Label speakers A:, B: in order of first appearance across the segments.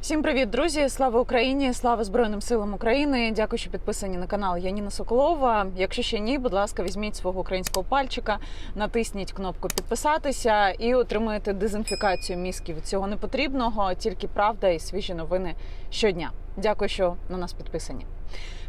A: Всім привіт, друзі! Слава Україні! Слава Збройним силам України! Дякую, що підписані на канал Яніна Соколова. Якщо ще ні, будь ласка, візьміть свого українського пальчика, натисніть кнопку підписатися і отримаєте дезінфікацію мізків цього непотрібного, тільки правда і свіжі новини щодня. Дякую, що на нас підписані.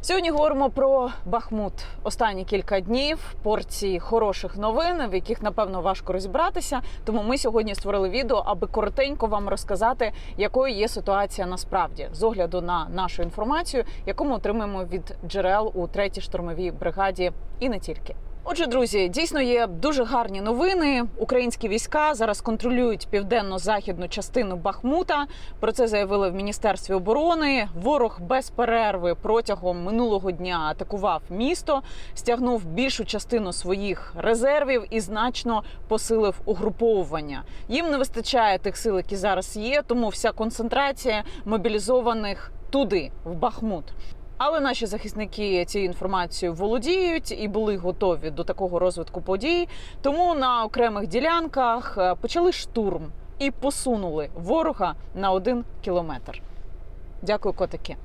A: Сьогодні говоримо про Бахмут. Останні кілька днів порції хороших новин, в яких напевно важко розібратися. Тому ми сьогодні створили відео, аби коротенько вам розказати, якою є ситуація насправді з огляду на нашу інформацію, яку ми отримуємо від джерел у третій штурмовій бригаді, і не тільки. Отже, друзі, дійсно є дуже гарні новини. Українські війська зараз контролюють південно-західну частину Бахмута. Про це заявили в міністерстві оборони. Ворог без перерви протягом минулого дня атакував місто, стягнув більшу частину своїх резервів і значно посилив угруповування. Їм не вистачає тих сил, які зараз є, тому вся концентрація мобілізованих туди, в Бахмут. Але наші захисники цією інформацією володіють і були готові до такого розвитку подій. Тому на окремих ділянках е, почали штурм і посунули ворога на один кілометр. Дякую, котики.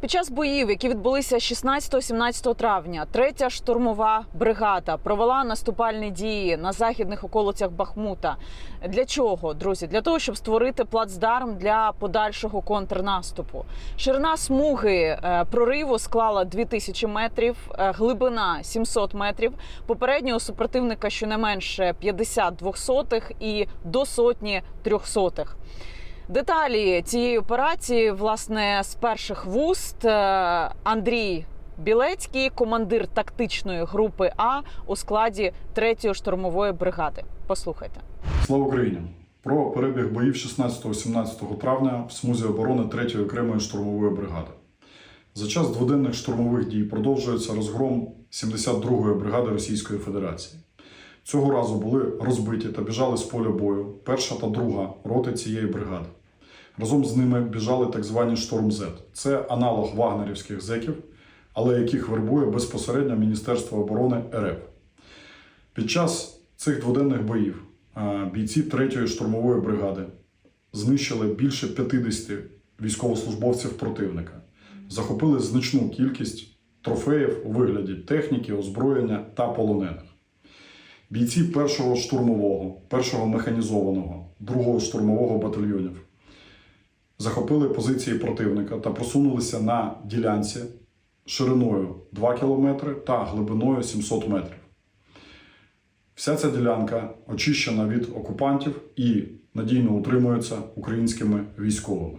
A: Під час боїв, які відбулися 16-17 травня, третя штурмова бригада провела наступальні дії на західних околицях Бахмута. Для чого, друзі? Для того, щоб створити плацдарм для подальшого контрнаступу. Ширина смуги е, прориву склала 2000 метрів, е, глибина 700 метрів. Попереднього супротивника щонайменше 50 двохсотих і до сотні трьохсотих. Деталі цієї операції, власне, з перших вуст е, Андрій Білецький, командир тактичної групи А у складі 3-ї штурмової бригади. Послухайте.
B: Слава Україні! Про перебіг боїв 16-17 травня в смузі оборони 3-ї окремої штурмової бригади. За час дводенних штурмових дій продовжується розгром 72-ї бригади Російської Федерації. Цього разу були розбиті та біжали з поля бою перша та друга роти цієї бригади. Разом з ними біжали так звані Шторм З. Це аналог вагнерівських зеків, але яких вербує безпосередньо Міністерство оборони РФ. Під час цих дводенних боїв бійці 3-ї штурмової бригади знищили більше 50 військовослужбовців противника, захопили значну кількість трофеїв у вигляді техніки, озброєння та полонених. Бійці першого штурмового, першого механізованого, другого штурмового батальйонів захопили позиції противника та просунулися на ділянці шириною 2 км та глибиною 700 метрів. Вся ця ділянка очищена від окупантів і надійно утримується українськими військовими.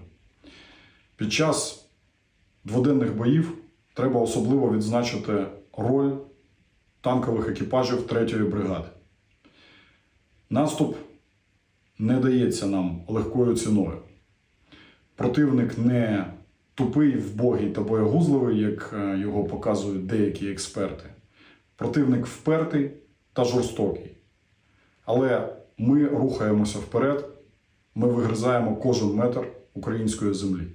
B: Під час дводенних боїв треба особливо відзначити роль танкових екіпажів 3-ї бригади. Наступ не дається нам легкою ціною. Противник не тупий, вбогий та боягузливий, як е, його показують деякі експерти. Противник впертий та жорстокий. Але ми рухаємося вперед, ми вигризаємо кожен метр української землі.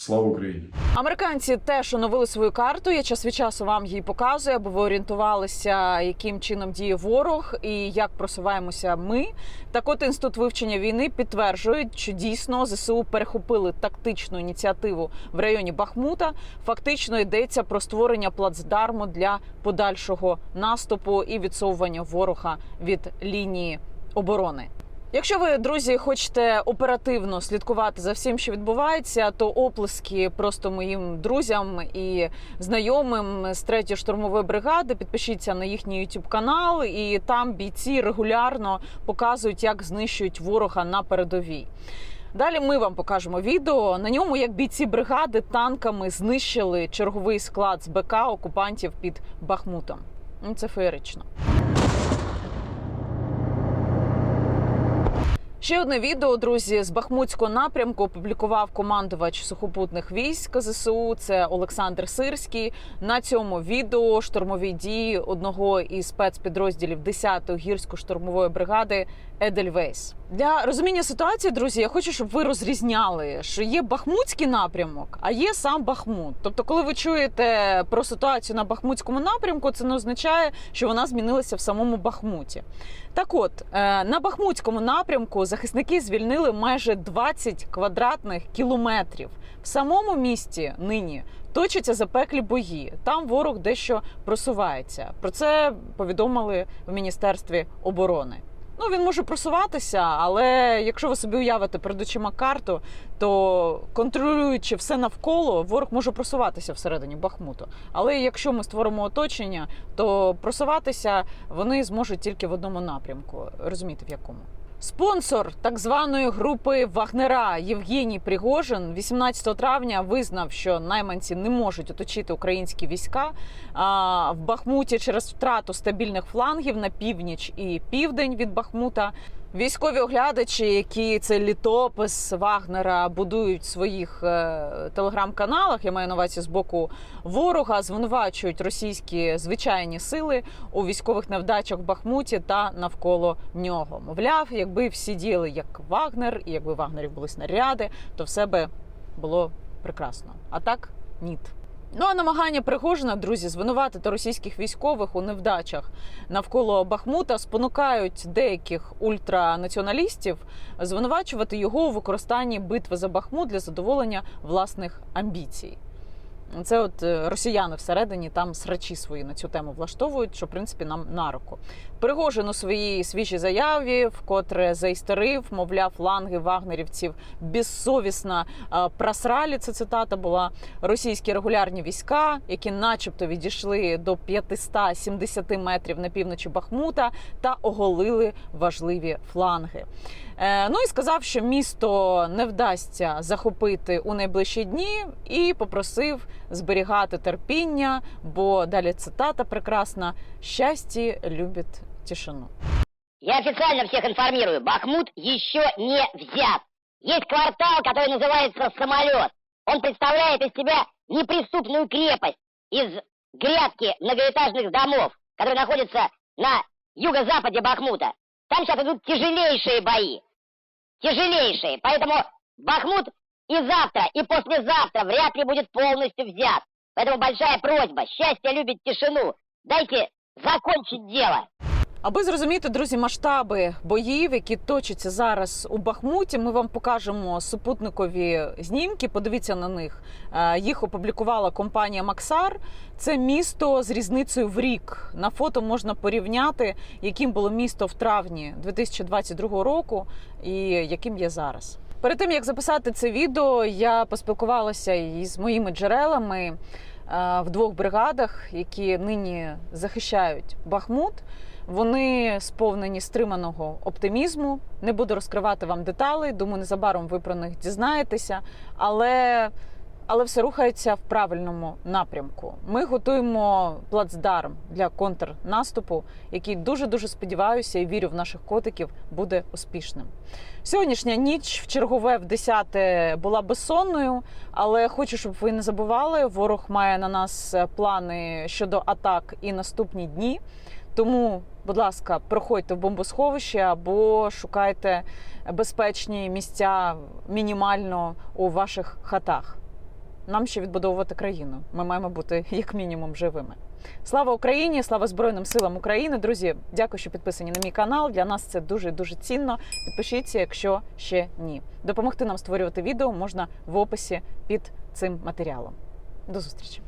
B: Слава Україні!
A: Американці теж оновили свою карту. Я час від часу вам її показую, аби ви орієнтувалися, яким чином діє ворог і як просуваємося ми. Так, от інститут вивчення війни підтверджують, що дійсно зсу перехопили тактичну ініціативу в районі Бахмута. Фактично йдеться про створення плацдарму для подальшого наступу і відсовування ворога від лінії оборони. Якщо ви, друзі, хочете оперативно слідкувати за всім, що відбувається, то оплески просто моїм друзям і знайомим з 3 штурмової бригади. Підпишіться на їхній youtube канал, і там бійці регулярно показують, як знищують ворога на передовій. Далі ми вам покажемо відео. На ньому як бійці бригади танками знищили черговий склад з БК окупантів під Бахмутом. Ну, Це феєрично. Ще одне відео, друзі, з Бахмутського напрямку опублікував командувач сухопутних військ ЗСУ. Це Олександр Сирський. На цьому відео штурмові дії одного із спецпідрозділів 10-ї гірсько-штурмової бригади Едельвейс. Для розуміння ситуації, друзі, я хочу, щоб ви розрізняли, що є бахмутський напрямок, а є сам Бахмут. Тобто, коли ви чуєте про ситуацію на Бахмутському напрямку, це не означає, що вона змінилася в самому Бахмуті. Так от, е, на Бахмутському напрямку захисники звільнили майже 20 квадратних кілометрів. В самому місті нині точаться запеклі бої. Там ворог дещо просувається. Про це повідомили в Міністерстві оборони. Ну, він може просуватися, але якщо ви собі уявите перед очима карту, то контролюючи все навколо, ворог може просуватися всередині Бахмуту. Але якщо ми створимо оточення, то просуватися вони зможуть тільки в одному напрямку. Розумієте, в якому? Спонсор так званої групи Вагнера Євгеній Пригожин 18 травня визнав, що найманці не можуть оточити українські війська а, в Бахмуті через втрату стабільних флангів на північ і південь від Бахмута. Військові оглядачі, які цей літопис Вагнера будують в своїх е, телеграм-каналах, я маю на увазі з боку ворога, звинувачують російські звичайні сили у військових невдачах в Бахмуті та навколо нього. Мовляв, якби всі діяли як Вагнер, і якби Вагнерів були снаряди, то все би було прекрасно. А так ніт. Ну а намагання Пригожина, друзі, звинуватити російських військових у невдачах навколо Бахмута спонукають деяких ультранаціоналістів звинувачувати його у використанні битви за Бахмут для задоволення власних амбіцій. Це от е, росіяни всередині там срачі свої на цю тему влаштовують, що в принципі нам на руку. Пригожин у своїй свіжій заяві, вкотре заістерив, мовляв, фланги вагнерівців безсовісно просралі. Це цитата була російські регулярні війська, які, начебто, відійшли до 570 метрів на півночі Бахмута та оголили важливі фланги. Е, Ну і сказав, що місто не вдасться захопити у найближчі дні, і попросив зберігати терпіння, бо далі цитата прекрасна: щастя любить тишину.
C: Я официально всех информирую, Бахмут еще не взят. Есть квартал, который называется Самолет. Он представляет из себя неприступную крепость из грядки многоэтажных домов, которые находятся на юго-западе Бахмута. Там сейчас идут тяжелейшие бои. Тяжелейшие. Поэтому Бахмут и завтра, и послезавтра вряд ли будет полностью взят. Поэтому большая просьба. Счастье любит тишину. Дайте закончить дело.
A: Аби зрозуміти, друзі, масштаби боїв, які точаться зараз у Бахмуті, ми вам покажемо супутникові знімки. Подивіться на них. Е, Їх опублікувала компанія Максар. Це місто з різницею в рік. На фото можна порівняти, яким було місто в травні 2022 року і яким є зараз. Перед тим як записати це відео, я поспілкувалася із моїми джерелами е, в двох бригадах, які нині захищають Бахмут. Вони сповнені стриманого оптимізму. Не буду розкривати вам деталі. Думаю, незабаром ви про них дізнаєтеся. Але, але все рухається в правильному напрямку. Ми готуємо плацдарм для контрнаступу, який дуже дуже сподіваюся і вірю в наших котиків буде успішним. Сьогоднішня ніч в чергове в 10 була безсонною, але хочу, щоб ви не забували. Ворог має на нас плани щодо атак і наступні дні. Тому, будь ласка, проходьте в бомбосховище або шукайте безпечні місця мінімально у ваших хатах. Нам ще відбудовувати країну. Ми маємо бути як мінімум живими. Слава Україні! Слава Збройним силам України! Друзі, дякую, що підписані на мій канал. Для нас це дуже дуже цінно. Підпишіться, якщо ще ні. Допомогти нам створювати відео можна в описі під цим матеріалом. До зустрічі!